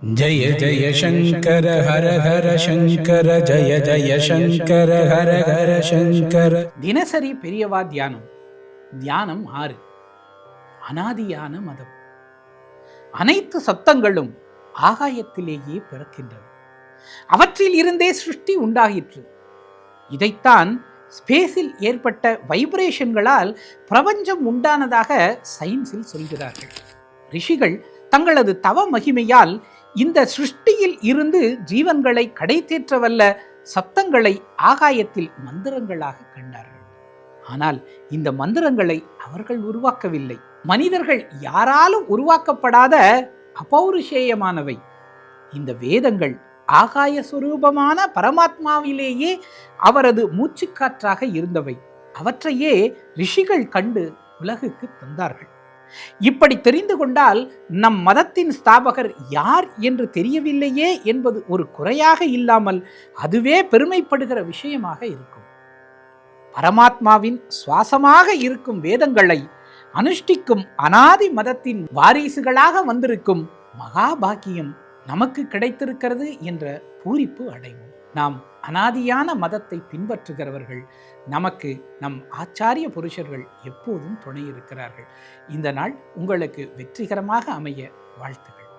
जय जय शङ्कर हर हर शङ्कर जय जय शङ्कर हर हर शङ्कर தினசரி பெரியவா தியானம் தியானம் ஆறு அனாதியான மதம் அனைத்து சத்தங்களும் ஆகாயத்திலேயே பிறக்கின்றன அவற்றில் இருந்தே சிருஷ்டி உண்டாகிற்று இதைத்தான் ஸ்பேஸில் ஏற்பட்ட வைப்ரேஷன்களால் பிரபஞ்சம் உண்டானதாக சயின்ஸில் சொல்கிறார்கள் ரிஷிகள் தங்களது தவ மகிமையால் இந்த சிருஷ்டியில் இருந்து ஜீவன்களை கடைத்தேற்றவல்ல சத்தங்களை ஆகாயத்தில் மந்திரங்களாக கண்டார்கள். ஆனால் இந்த மந்திரங்களை அவர்கள் உருவாக்கவில்லை. மனிதர்கள் யாராலும் உருவாக்கப்படாத அபௌருஷேயமானவை. இந்த வேதங்கள் ஆகாய சுரூபமான பரமாத்மாவிலேயே அவரது மூச்சுக்காற்றாக இருந்தவை. அவற்றையே ரிஷிகள் கண்டு உலகுக்கு தந்தார்கள். இப்படி தெரிந்து கொண்டால் நம் மதத்தின் ஸ்தாபகர் யார் என்று தெரியவில்லையே என்பது ஒரு குறையாக இல்லாமல் அதுவே பெருமைப்படுகிற விஷயமாக இருக்கும். பரமாத்மாவின் சுவாசமாக இருக்கும் வேதங்களை அனுஷ்டிக்கும் அனாதி மதத்தின் வாரிசுகளாக வந்திருக்கும் மகாபாக்கியம் நமக்கு கிடைத்திருக்கிறது என்ற பூரிப்பு அடைவோம். நாம் அனாதியான மதத்தை பின்பற்றுகிறவர்கள் நமக்கு நம் ஆச்சாரிய புருஷர்கள் எப்போதும் துணை இருக்கிறார்கள். இந்த நாள் உங்களுக்கு வெற்றிகரமாக அமைய வாழ்த்துக்கள்